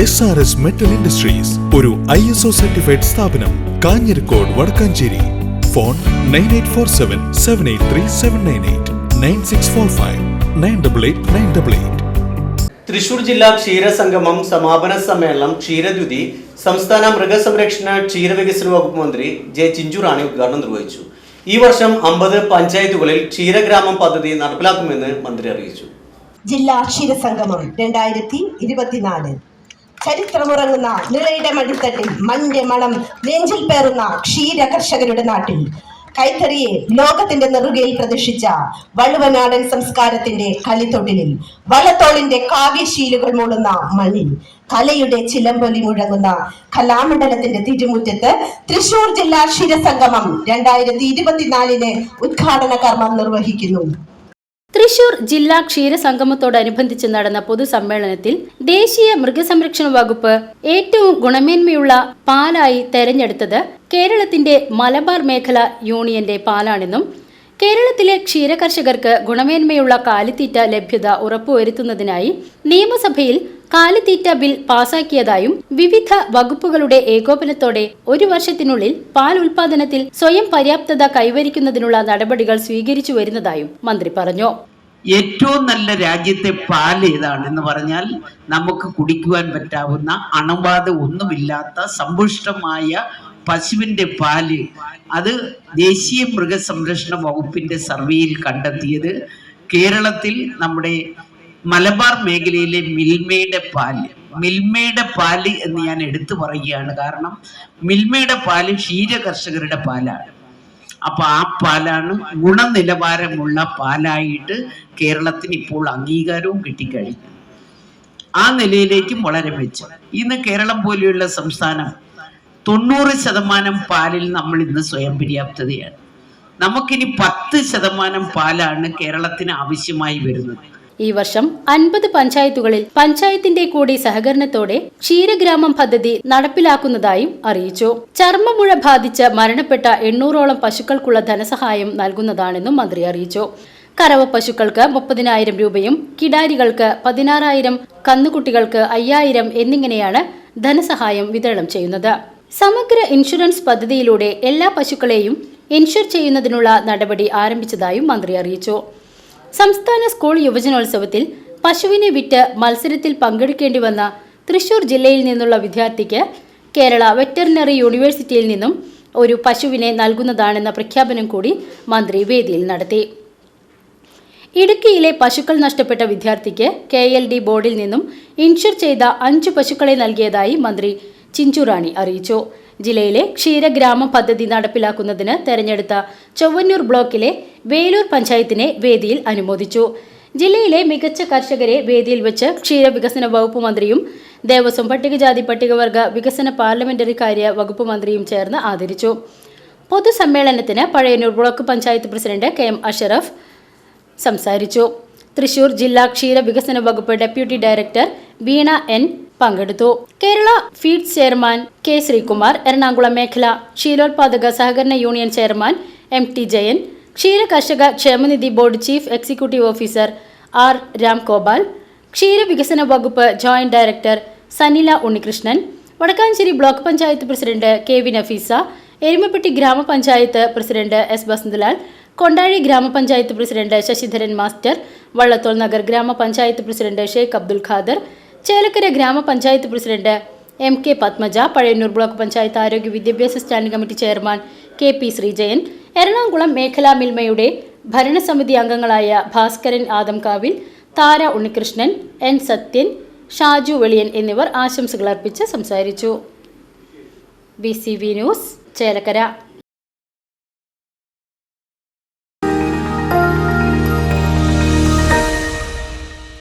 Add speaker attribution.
Speaker 1: S R S metal industries ഒരു I S O certified സ്ഥാപനം Kanjirakode Vadakkanchery. Phone nine eight four seven seven eight three seven nine eight nine six four five nine double eight nine double eight
Speaker 2: Thrissur ജില്ലാ ക്ഷീരസംഗമം സമാപന സമ്മേളനം ക്ഷീരദ്യുതി സംസ്ഥാന മൃഗസംരക്ഷണ ക്ഷീരവികസന വകുപ്പ് മന്ത്രി ജെ ചിഞ്ചുറാണി ഉദ്ഘാടനം നിർവഹിച്ചു. ഈ വർഷം അമ്പത് പഞ്ചായത്തുകളിൽ ക്ഷീരഗ്രാമം പദ്ധതി നടപ്പിലാക്കുമെന്ന് മന്ത്രി അറിയിച്ചു.
Speaker 3: ജില്ലാ ക്ഷീരസംഗമം രണ്ടായിരത്തി ഇരുപത്തിനാല്. ചരിത്രമുറങ്ങുന്ന നിളയുടെ മടിത്തട്ടിൽ മഞ്ഞ മണം നെഞ്ചിൽ പേറുന്ന ക്ഷീര കർഷകരുടെ നാട്ടിൽ. കൈത്തറിയെ ലോകത്തിന്റെ നെറുകയിൽ പ്രദർശിച്ച വള്ളുവനാടൻ സംസ്കാരത്തിന്റെ കളിത്തൊട്ടിലിൽ വള്ളത്തോളിന്റെ കാവ്യശീലുകൾ മൂളുന്ന മണ്ണിൽ കലയുടെ ചിലമ്പൊലി മുഴങ്ങുന്ന കലാമണ്ഡലത്തിന്റെ തിരുമുറ്റത്ത് തൃശൂർ ജില്ലാ ക്ഷീരസംഗമം രണ്ടായിരത്തി ഇരുപത്തിനാലിന് ഉദ്ഘാടന കർമ്മം നിർവഹിക്കുന്നു.
Speaker 4: തൃശൂർ ജില്ലാ ക്ഷീരസംഗമത്തോടനുബന്ധിച്ച് നടന്ന പൊതുസമ്മേളനത്തിൽ ദേശീയ മൃഗസംരക്ഷണ വകുപ്പ് ഏറ്റവും ഗുണമേന്മയുള്ള പാലായി തെരഞ്ഞെടുത്തത് കേരളത്തിന്റെ മലബാർ മേഖല യൂണിയന്റെ പാലാണെന്നും കേരളത്തിലെ ക്ഷീരകർഷകർക്ക് ഗുണമേന്മയുള്ള കാലിത്തീറ്റ ലഭ്യത ഉറപ്പുവരുത്തുന്നതിനായി നിയമസഭയിൽ കാലിത്തീറ്റ ബിൽ പാസാക്കിയതായും വിവിധ വകുപ്പുകളുടെ ഏകോപനത്തോടെ ഒരു വർഷത്തിനുള്ളിൽ പാൽ ഉൽപാദനത്തിൽ സ്വയം പര്യാപ്തത കൈവരിക്കുന്നതിനുള്ള നടപടികൾ സ്വീകരിച്ചു വരുന്നതായും മന്ത്രി പറഞ്ഞു.
Speaker 5: ഏറ്റവും നല്ല രാജ്യത്തെ പാൽ ഏതാണെന്ന് പറഞ്ഞാൽ നമുക്ക് കുടിക്കുവാൻ പറ്റാവുന്ന അണുബാധ ഒന്നുമില്ലാത്ത സമ്പുഷ്ടമായ പശുവിന്റെ പാൽ. അത് ദേശീയ മൃഗസംരക്ഷണ വകുപ്പിന്റെ സർവേയിൽ കണ്ടെത്തിയത് കേരളത്തിൽ നമ്മുടെ മലബാർ മേഖലയിലെ മിൽമയുടെ പാൽ. മിൽമയുടെ പാൽ എന്ന് ഞാൻ എടുത്തു പറയുകയാണ് കാരണം മിൽമയുടെ പാൽ ക്ഷീര കർഷകരുടെ പാലാണ്. അപ്പൊ ആ പാലാണ് ഗുണനിലവാരമുള്ള പാലായിട്ട് കേരളത്തിന് ഇപ്പോൾ അംഗീകാരവും കിട്ടിക്കഴിഞ്ഞു. ആ നിലയിലേക്കും വളരെ മെച്ചം. ഇന്ന് കേരളം പോലെയുള്ള സംസ്ഥാനം തൊണ്ണൂറ് ശതമാനം പാലിൽ നമ്മൾ ഇന്ന് സ്വയം പര്യാപ്തതയാണ്. നമുക്കിനി പത്ത് ശതമാനം പാലാണ് കേരളത്തിന് ആവശ്യമായി വരുന്നത്.
Speaker 4: ഈ വർഷം അൻപത് പഞ്ചായത്തുകളിൽ പഞ്ചായത്തിന്റെ കൂടി സഹകരണത്തോടെ ക്ഷീരഗ്രാമം പദ്ധതി നടപ്പിലാക്കുന്നതായും അറിയിച്ചു. ചർമ്മമുഴ ബാധിച്ച് മരണപ്പെട്ട എണ്ണൂറോളം പശുക്കൾക്കുള്ള ധനസഹായം നൽകുന്നതാണെന്നും മന്ത്രി അറിയിച്ചു. കറവ പശുക്കൾക്ക് മുപ്പതിനായിരം രൂപയും കിടാരികൾക്ക് പതിനാറായിരം കന്നുകുട്ടികൾക്ക് അയ്യായിരം എന്നിങ്ങനെയാണ് ധനസഹായം വിതരണം ചെയ്യുന്നത്. സമഗ്ര ഇൻഷുറൻസ് പദ്ധതിയിലൂടെ എല്ലാ പശുക്കളെയും ഇൻഷുർ ചെയ്യുന്നതിനുള്ള നടപടി ആരംഭിച്ചതായും മന്ത്രി അറിയിച്ചു. സംസ്ഥാന സ്കൂൾ യുവജനോത്സവത്തിൽ പശുവിനെ വിറ്റ് മത്സരത്തിൽ പങ്കെടുക്കേണ്ടി വന്ന തൃശൂർ ജില്ലയിൽ നിന്നുള്ള വിദ്യാർത്ഥിക്ക് കേരള വെറ്ററിനറി യൂണിവേഴ്സിറ്റിയിൽ നിന്നും ഒരു പശുവിനെ നൽകുന്നതാണെന്ന പ്രഖ്യാപനം കൂടി മന്ത്രി വേദിയിൽ നടത്തി. ഇടുക്കിയിലെ പശുക്കൾ നഷ്ടപ്പെട്ട വിദ്യാർത്ഥിക്ക് കെ എൽ ഡി ബോർഡിൽ നിന്നും ഇൻഷുർ ചെയ്ത അഞ്ച് പശുക്കളെ നൽകിയതായി മന്ത്രി ചിഞ്ചുറാണി അറിയിച്ചു. ജില്ലയിലെ ക്ഷീരഗ്രാമം പദ്ധതി നടപ്പിലാക്കുന്നതിന് തെരഞ്ഞെടുത്ത ചൊവ്വന്നൂർ ബ്ലോക്കിലെ വേലൂർ പഞ്ചായത്തിനെ വേദിയിൽ അനുമോദിച്ചു. ജില്ലയിലെ മികച്ച കർഷകരെ വേദിയിൽ വെച്ച് ക്ഷീരവികസന വകുപ്പ് മന്ത്രിയും ദേവസ്വം പട്ടികജാതി പട്ടികവർഗ വികസന പാർലമെന്ററി കാര്യ വകുപ്പ് മന്ത്രിയും ചേർന്ന് ആദരിച്ചു. പൊതുസമ്മേളനത്തിന് Pazhayannur block panchayat president K M Ashraf സംസാരിച്ചു. തൃശൂർ ജില്ലാ ക്ഷീരവികസന വകുപ്പ് ഡെപ്യൂട്ടി ഡയറക്ടർ വീണ എൻ പങ്കെടുത്തു. Kerala feed chairman K Sreekumar Ernakulam മേഖല ക്ഷീരോത്പാദക സഹകരണ union chairman M T Jayan ക്ഷീര കർഷക ക്ഷേമനിധി board chief executive officer R Ramgopal ക്ഷീരവികസന വകുപ്പ് joint director Sanila Unnikrishnan Vadakkanchery block panchayat president K V Nafeesa Erumapetty ഗ്രാമപഞ്ചായത്ത് പ്രസിഡന്റ് എസ് ബസന്തലാൽ കൊണ്ടാഴി ഗ്രാമപഞ്ചായത്ത് പ്രസിഡന്റ് ശശിധരൻ മാസ്റ്റർ വള്ളത്തോൾ നഗർ ഗ്രാമപഞ്ചായത്ത് പ്രസിഡന്റ് ഷെയ്ഖ് അബ്ദുൽ ഖാദർ ചേലക്കര ഗ്രാമപഞ്ചായത്ത് president M K Padmaja Pazhayannur block panchayat ആരോഗ്യ വിദ്യാഭ്യാസ standing committee chairman K P Sreejayan Ernakulam മേഖലാ മിൽമയുടെ ഭരണസമിതി അംഗങ്ങളായ ഭാസ്കരൻ ആദംകാവിൽ താര ഉണ്ണികൃഷ്ണൻ എൻ സത്യൻ ഷാജു വെളിയൻ എന്നിവർ ആശംസകൾ അർപ്പിച്ച് സംസാരിച്ചു. B C V news Chelakkara.